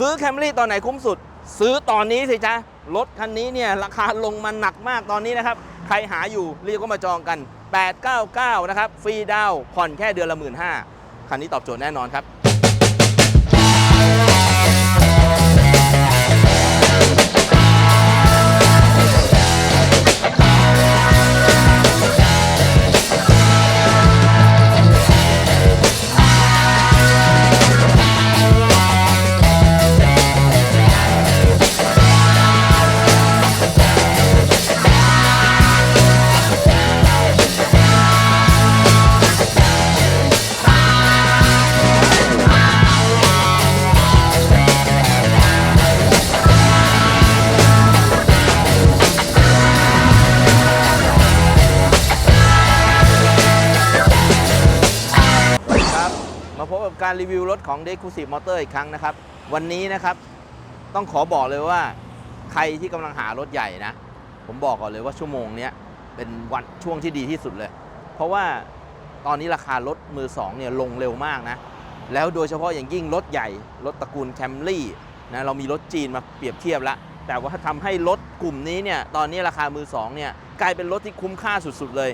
ซื้อแคมรี่ตอนไหนคุ้มสุด ซื้อตอนนี้สิจ๊ะรถคันนี้เนี่ยราคาลงมาหนักมากตอนนี้นะครับ ใครหาอยู่รีบก็มาจองกัน 899 นะครับ ฟรีดาวผ่อนแค่เดือนละ1 5ื่นคันนี้ตอบโจทย์แน่นอนครับ การรีวิวรถของ d e c u s i v e Motor อีกครั้งนะครับ วันนี้นะครับ ต้องขอบอกเลยว่า ใครที่กำลังหารถใหญ่นะ ผมบอกก่อนเลยว่าชั่วโมงนี้เป็นวันช่วงที่ดีที่สุดเลย เพราะว่าตอนนี้ราคารถมือสองเนี่ยลงเร็วมากนะ แล้วโดยเฉพาะอย่างยิ่งรถใหญ่ รถตระกูลแคมรี่นะเรามีรถจีนมาเปรียบเทียบแล้ว แต่ว่าทำให้รถกลุ่มนี้เนี่ยตอนนี้ราคามือสองเนี่ยกลายเป็นรถที่คุ้มค่าสุดๆเลย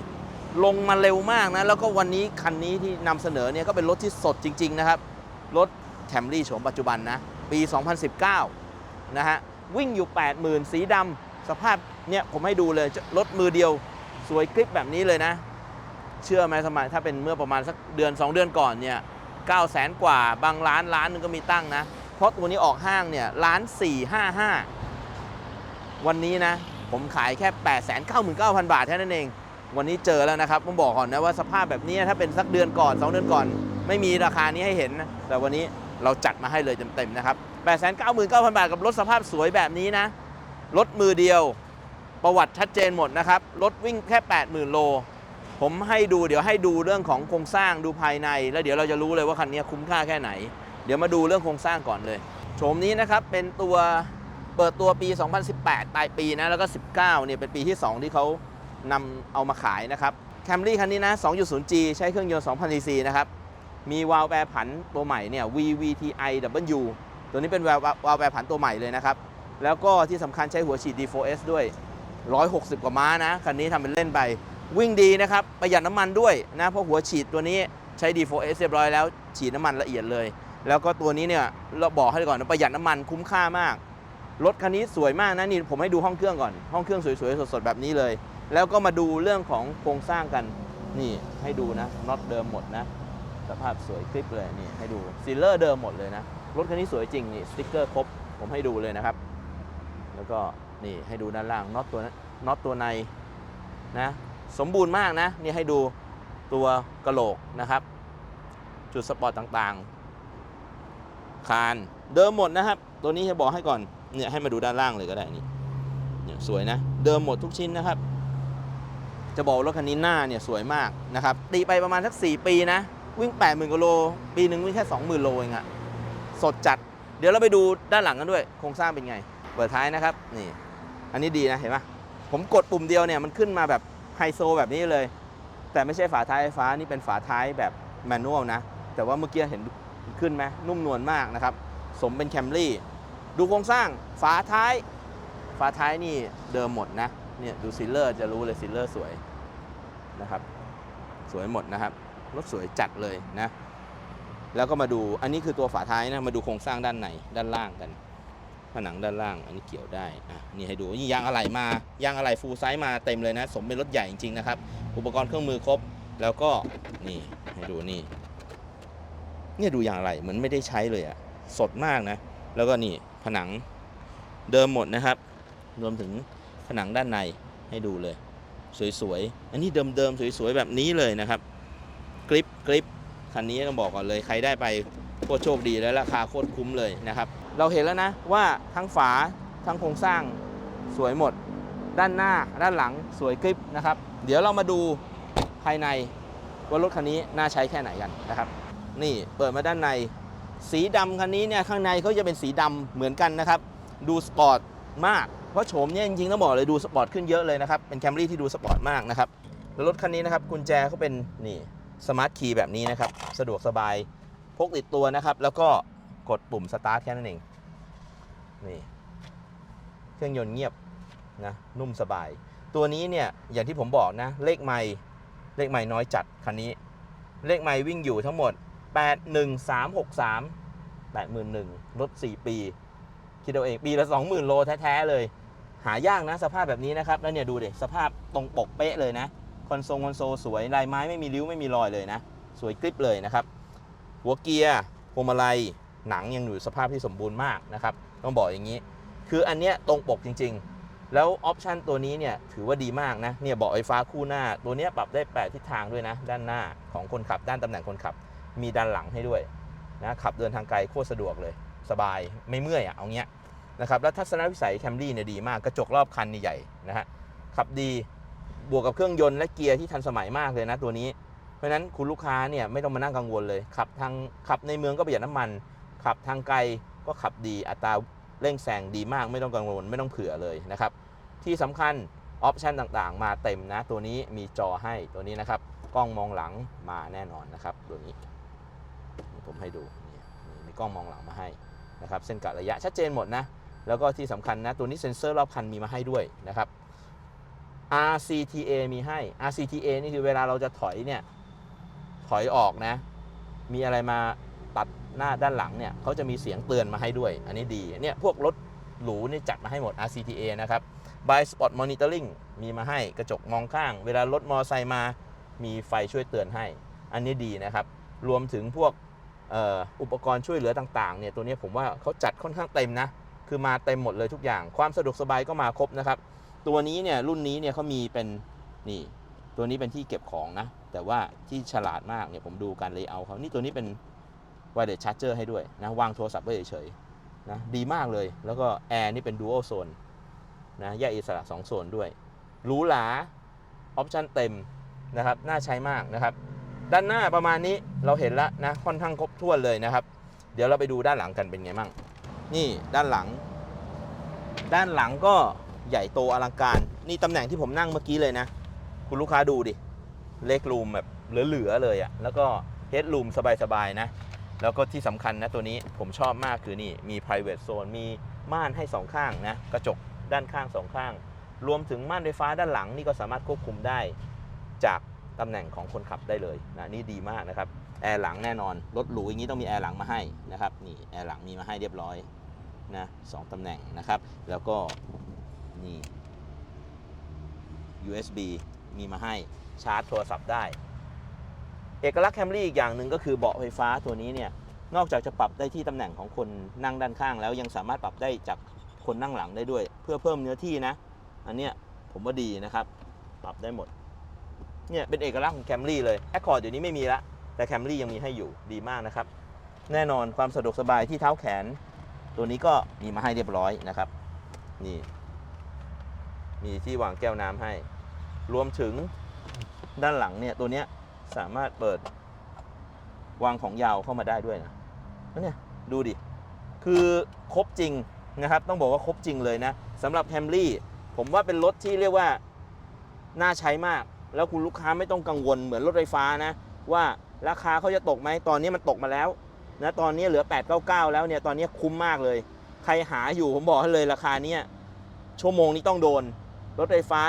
ลงมาเร็วมากนะ แล้วก็วันนี้คันนี้ที่นำเสนอเนี่ยก็เป็นรถที่สดจริง ๆ นะครับ รถแคมรี่โฉมปัจจุบันนะ ปี 2019 นะฮะ วิ่งอยู่ 80,000 สีดำสภาพเนี่ยผมให้ดูเลย รถมือเดียวสวยคลิปแบบนี้เลยนะ เชื่อไหมสมัยถ้าเป็นเมื่อประมาณสักเดือน 2 เดือนก่อนเนี่ย9 0 0 0 0กว่าบางร้านร้านนึงก็มีตั้งนะ เพราะตัวนี้ออกห้างเนี่ยล้าน455 วันนี้นะ ผมขายแค่ 899,000 บาทแค่นั้นเอง วันนี้เจอแล้วนะครับต้องบอกก่อนนะว่าสภาพแบบนี้ถ้าเป็นสักเดือนก่อน 2 เดือนก่อน ไม่มีราคานี้ให้เห็นนะแต่วันนี้เราจัดมาให้เลยเต็มๆนะครับ899,000 บาทกับรถสภาพสวยแบบนี้นะ รถมือเดียว ประวัติชัดเจนหมดนะครับ รถวิ่งแค่ 80,000 โล ผมให้ดูเดี๋ยวให้ดูเรื่องของโครงสร้างดูภายใน แล้วเดี๋ยวเราจะรู้เลยว่าคันนี้คุ้มค่าแค่ไหน เดี๋ยวมาดูเรื่องโครงสร้างก่อนเลยโฉมนี้นะครับเป็นตัวเปิดตัวปี 2018 ปลายปีนะแล้วก็ 19เนี่ยเป็นปีที่ 2 ที่เขา นำเอามาขายนะครับแคมรี่คันนี้นะ 2.0G ใช้เครื่องยนต์ 2,000 cc นะครับ มีวาล์วแปรผันตัวใหม่เนี่ย VVTiW ตัวนี้เป็นวาล์วแปรผันตัวใหม่เลยนะครับ แล้วก็ที่สำคัญใช้หัวฉีด D4S ด้วย 160 กว่าม้านะ คันนี้ทำเป็นเล่นไป วิ่งดีนะครับ ประหยัดน้ำมันด้วยนะ เพราะหัวฉีดตัวนี้ใช้ D4S เรียบร้อยแล้ว ฉีดน้ำมันละเอียดเลย แล้วก็ตัวนี้เนี่ยเราบอกให้ก่อนนะประหยัดน้ำมันคุ้มค่ามาก รถคันนี้สวยมากนะนี่ผมให้ดูห้องเครื่องก่อน ห้องเครื่องสวยๆสดๆแบบนี้เลย แล้วก็มาดูเรื่องของโครงสร้างกัน นี่ให้ดูนะน็อตเดิมหมดนะ สภาพสวยคลิปเลยนี่ให้ดูซีลเลอร์เดิมหมดเลยนะ รถคันนี้สวยจริงนี่สติ๊กเกอร์ครบผมให้ดูเลยนะครับ แล้วก็นี่ให้ดูด้านล่างน็อตตัวน็อตตัวในนะสมบูรณ์มากนะนี่ให้ดูตัวกระโหลกนะครับ จุดสปอร์ตต่างๆ คานเดิมหมดนะครับ ตัวนี้จะบอกให้ก่อนเนี่ยให้มาดูด้านล่างเลยก็ได้นี่เนี่ยสวยนะ เดิมหมดทุกชิ้นนะครับ จะบอกรถคันนี้หน้าเนี่ยสวยมากนะครับตีไปประมาณสัก 4 ปีนะ วิ่ง 80,000กิโล ปีหนึ่งวิ่งแค่ 20,000โลเองอะสดจัด เดี๋ยวเราไปดูด้านหลังกันด้วย โครงสร้างเป็นไง เปิดท้ายนะครับนี่ อันนี้ดีนะเห็นปะผมกดปุ่มเดียวเนี่ยมันขึ้นมาแบบไฮโซแบบนี้เลย แต่ไม่ใช่ฝาท้ายไฟฟ้านี่เป็นฝาท้ายแบบแมนนวลนะ แต่ว่าเมื่อกี้เห็นขึ้นไหมนุ่มนวลมากนะครับ สมเป็นแคมรี่ดูโครงสร้างฝาท้าย ฝาท้ายนี่เดิมหมดนะเนี่ยดูซิลเลอร์จะรู้เลยซิลเลอร์สวย นะครับ สวยหมดนะครับ รถสวยจัดเลยนะ แล้วก็มาดูอันนี้คือตัวฝาท้ายนะ มาดูโครงสร้างด้านในด้านล่างกันผนังด้านล่าง อันนี้เกี่ยวได้อะนี่ให้ดูนี่ยางอะไหล่มายางอะไหล่ฟูลไซส์มาเต็มเลยนะ สมเป็นรถใหญ่จริงๆนะครับ อุปกรณ์เครื่องมือครบ แล้วก็นี่ให้ดูนี่เนี่ยดูยางอะไหล่เหมือนไม่ได้ใช้เลยอะสดมากนะ แล้วก็นี่ผนังเดิมหมดนะครับ รวมถึงผนังด้านในให้ดูเลย สวยๆ อันนี้เดิมๆ สวยๆ แบบนี้เลยนะครับ กริปกริปคันนี้ต้องบอกก่อนเลยใครได้ไปโคตรโชคดีและราคาโคตรคุ้มเลยนะครับ เราเห็นแล้วนะว่าทั้งฝาทั้งโครงสร้างสวยหมด ด้านหน้าด้านหลังสวยกริปนะครับ เดี๋ยวเรามาดูภายในว่ารถคันนี้น่าใช้แค่ไหนกันนะครับ นี่เปิดมาด้านใน สีดำคันนี้เนี่ยข้างในเขาจะเป็นสีดำเหมือนกันนะครับ ดูสปอร์ตมาก ราะโฉมเนี่ยจริงๆต้องบอกเลยดูสปอร์ตขึ้นเยอะเลยนะครับ เป็นแคมรี่ที่ดูสปอร์ตมากนะครับแล้วรถคันนี้นะครับกุญแจเขาเป็นนี่สมาร์ทคีย์แบบนี้นะครับ สะดวกสบายพกติดตัวนะครับ แล้วก็กดปุ่มสตาร์ทแค่นั้นเองนี่เครื่องยนต์เงียบนะนุ่มสบาย ตัวนี้เนี่ยอย่างที่ผมบอกนะ เลขไม่เลขไม่น้อยจัดคันนี้ เลขไม่วิ่งอยู่ทั้งหมด 81363 81,000รถ4 ปี คิดเอาเอง ปีละ 20,000 โลแท้ ๆ เลย หายากนะสภาพแบบนี้นะครับแล้วเนี่ยดูดิสภาพตรงปกเป๊ะเลยนะคอนโซลคอนโซลสวยลายไม้ไม่มีริ้วไม่มีรอยเลยนะ สวยกริบเลยนะครับ หัวเกียร์พวงมาลัยหนังยังอยู่สภาพที่สมบูรณ์มากนะครับ ต้องบอกอย่างนี้ คืออันเนี้ยตรงปกจริง ๆ แล้วออปชันตัวนี้เนี่ยถือว่าดีมากนะเนี่ยเบาะไฟฟ้าคู่หน้า ตัวเนี้ยปรับได้ 8 ทิศทางด้วยนะ ด้านหน้าของคนขับ ด้านตำแหน่งคนขับ มีด้านหลังให้ด้วยนะขับเดินทางไกลโคตรสะดวกเลย สบายไม่เมื่อยอะเอาเงี้ย นะครับแล้วทัศนวิสัยแคมรี่เนี่ยดีมากกระจกรอบคันนี่ใหญ่นะฮะขับดีบวกกับเครื่องยนต์และเกียร์ที่ทันสมัยมากเลยนะตัวนี้ เพราะฉะนั้นคุณลูกค้าเนี่ยไม่ต้องมานั่งกังวลเลย ขับทางขับในเมืองก็ประหยัดน้ำมัน ขับทางไกลก็ขับดีอัตราเร่งแซงดีมากไม่ต้องกังวลไม่ต้องเผื่อเลยนะครับที่สำคัญออปชันต่างๆ มาเต็มนะ ตัวนี้มีจอให้ตัวนี้นะครับ กล้องมองหลังมาแน่นอนนะครับ ตัวนี้ ผมให้ดูนี่มีกล้องมองหลังมาให้นะครับ เส้นกะระยะชัดเจนหมดนะ แล้วก็ที่สำคัญนะ ตัวนี้เซ็นเซอร์รอบคันมีมาให้ด้วยนะครับ RCTA มีให้ RCTA นี่คือเวลาเราจะถอยเนี่ย ถอยออกนะ มีอะไรมาตัดหน้าด้านหลังเนี่ยเขาจะมีเสียงเตือนมาให้ด้วย อันนี้ดี เนี่ยพวกรถหรูนี่จัดมาให้หมด RCTA นะครับ by spot monitoring มีมาให้กระจกมองข้าง เวลารถมอไซค์มามีไฟช่วยเตือนให้ อันนี้ดีนะครับ รวมถึงพวกอ,อ,อุปกรณ์ช่วยเหลือต่างๆเนี่ยตัวนี้ผมว่าเขาจัดค่อนข้างเต็มนะ คือมาเต็มหมดเลยทุกอย่าง ความสะดวกสบายก็มาครบนะครับ ตัวนี้เนี่ยรุ่นนี้เนี่ยเขามีเป็นนี่ ตัวนี้เป็นที่เก็บของนะ แต่ว่าที่ฉลาดมากเนี่ยผมดูการเลเยอร์เขานี่ตัวนี้เป็น wireless charger ให้ด้วยนะวางโทรศัพท์ไว้เฉยๆนะดีมากเลย แล้วก็แอร์นี่เป็น dual zone นะแยกอิสระ2โซนด้วยหรูหราออปชั่นเต็มนะครับน่าใช้มากนะครับ ด้านหน้าประมาณนี้เราเห็นแล้วนะค่อนข้างครบถ้วนเลยนะครับ เดี๋ยวเราไปดูด้านหลังกันเป็นไงมั่ง นี่ด้านหลัง ด้านหลังก็ใหญ่โตอลังการ นี่ตำแหน่งที่ผมนั่งเมื่อกี้เลยนะ คุณลูกค้าดูดิ เล็กรูมแบบเหลือๆเลยอะแล้วก็เฮดรูมสบายๆนะ แล้วก็ที่สำคัญนะตัวนี้ผมชอบมากคือนี่ มี private zone มีม่านให้สองข้างนะ กระจกด้านข้างสองข้าง รวมถึงม่านไฟฟ้าด้านหลังนี่ก็สามารถควบคุมได้จากตำแหน่งของคนขับได้เลยนะนี่ดีมากนะครับ แอร์หลังแน่นอน รถหรูอย่างนี้ต้องมีแอร์หลังมาให้นะครับ นี่แอร์หลังมีมาให้เรียบร้อย นะสองตำแหน่งนะครับ แล้วก็นี่ USB มีมาให้ชาร์จโทรศัพท์ได้ เอกลักษณ์แคมรี่อีกอย่างหนึ่งก็คือเบาะไฟฟ้าตัวนี้เนี่ยนอกจากจะปรับได้ที่ตำแหน่งของคนนั่งด้านข้าง แล้วยังสามารถปรับได้จากคนนั่งหลังได้ด้วย เพื่อเพิ่มเนื้อที่นะ อันเนี้ยผมว่าดีนะครับ ปรับได้หมดเนี่ยเป็นเอกลักษณ์ของแคมรี่เลยแอคคอร์ดเดี๋ยวนี้ไม่มีละแต่แคมรี่ยังมีให้อยู่ดีมากนะครับ แน่นอนความสะดวกสบายที่เท้าแขน ตัวนี้ก็มีมาให้เรียบร้อยนะครับ นี่ มีที่วางแก้วน้ำให้ รวมถึงด้านหลังเนี่ยตัวเนี้ยสามารถเปิดวางของยาวเข้ามาได้ด้วยนะเนี่ยดูดิ คือครบจริงนะครับ ต้องบอกว่าครบจริงเลยนะสำหรับแ a มรี่ผมว่าเป็นรถที่เรียกว่าน่าใช้มาก แล้วคุณลูกค้าไม่ต้องกังวลเหมือนรถไฟฟ้านะ ว่าราคาเขาจะตกไหมตอนนี้มันตกมาแล้ว นะตอนนี้เหลือ 899 แล้วเนี่ยตอนนี้คุ้มมากเลย ใครหาอยู่ผมบอกให้เลยราคาเนี้ยชั่วโมงนี้ต้องโดน รถไฟฟ้า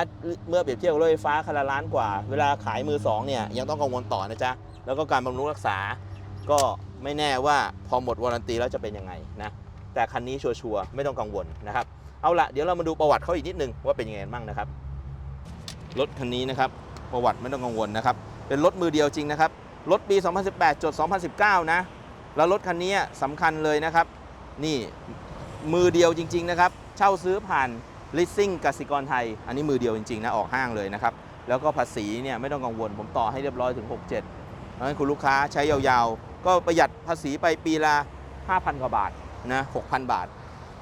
เมื่อเปรียบเทียบกับรถไฟฟ้าคันละล้านกว่า เวลาขายมือสองเนี่ยยังต้องกังวลต่อนะจ๊ะ แล้วก็การบำรุงรักษา ก็ไม่แน่ว่าพอหมดวารันตีแล้วจะเป็นยังไงนะแต่คันนี้ชัวร์ๆไม่ต้องกังวลนะครับเอาละเดี๋ยวเรามาดูประวัติเขาอีกนิดนึงว่าเป็นยังไงบ้างนะครับรถคันนี้นะครับประวัติไม่ต้องกังวลนะครับเป็นรถมือเดียวจริงนะครับรถปี 2018 จด 2019 นะ แล้วรถคันนี้สำคัญเลยนะครับ นี่มือเดียวจริง ๆ นะครับ เช่าซื้อผ่าน leasing กสิกรไทย อันนี้มือเดียวจริง ๆ นะ ออกห้างเลยนะครับ แล้วก็ภาษีเนี่ยไม่ต้องกังวล ผมต่อให้เรียบร้อยถึง 67เพราะฉะนั้นคุณลูกค้าใช้ยาวๆ ก็ประหยัดภาษีไปปีละ 5,000 กว่าบาทนะ6,000 บาท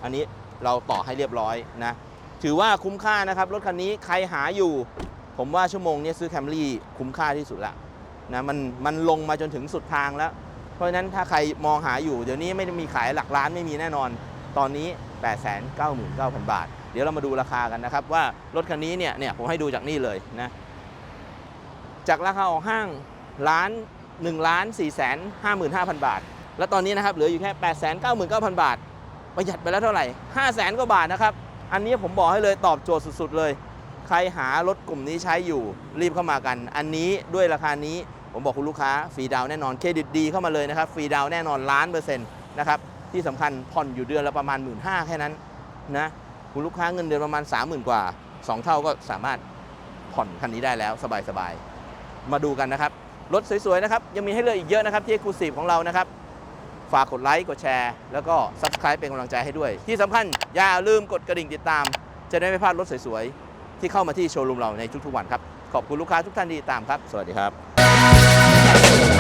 อันนี้เราต่อให้เรียบร้อยนะ ถือว่าคุ้มค่านะครับ รถคันนี้ใครหาอยู่ ผมว่าชั่วโมงนี้ซื้อแคมรี่คุ้มค่าที่สุดละนะมันมันลงมาจนถึงสุดทางแล้ว เพราะฉะนั้นถ้าใครมองหาอยู่เดี๋ยวนี้ไม่ได้มีขายหลักล้านไม่มีแน่นอน ตอนนี้ 899,000 บาท เดี๋ยวเรามาดูราคากันนะครับ ว่ารถคันนี้เนี่ยเนี่ยผมให้ดูจากนี่เลยนะจากราคาออกห้างล้าน1ล้าน4 5 5 0 0 0 บาท แล้วตอนนี้นะครับเหลืออยู่แค่ 899,000 บาท ประหยัดไปแล้วเท่าไหร่ 5 0 0แสนกว่าบาทนะครับ อันนี้ผมบอกให้เลยตอบโจทย์สุด ๆ เลย ใครหารถกลุ่มนี้ใช้อยู่รีบเข้ามากัน อันนี้ด้วยราคานี้ ผมบอกคุณลูกค้าฟรีดาวแน่นอนเครดิตดีเข้ามาเลยนะครับฟรีดาวแน่นอนล้านเปอร์เซ็นต์นะครับที่สำคัญผ่อนอยู่เดือนละประมาณ 1 5ื่นแค่นั้นนะคุณลูกค้าเงินเดือนประมาณ 30,000 กว่า 2 เท่าก็สามารถผ่อนคันนี้ได้แล้วสบายๆ มาดูกันนะครับ รถสวยๆนะครับ ยังมีให้เลือกอีกเยอะนะครับ ที่ e x c l u s i v e ของเรานะครับ ฝากกดไลค์กดแชร์ แล้วก็ Subscribe เป็นกำลังใจให้ด้วย ที่สำคัญอย่าลืมกดกระดิ่งติดตาม จะได้ไม่พลาดรถสวยๆ ที่เข้ามาที่โชว์รูมเราในทุกๆวันครับ ขอบคุณลูกค้าทุกท่านที่ติดตามครับ สวัสดีครับ Yeah.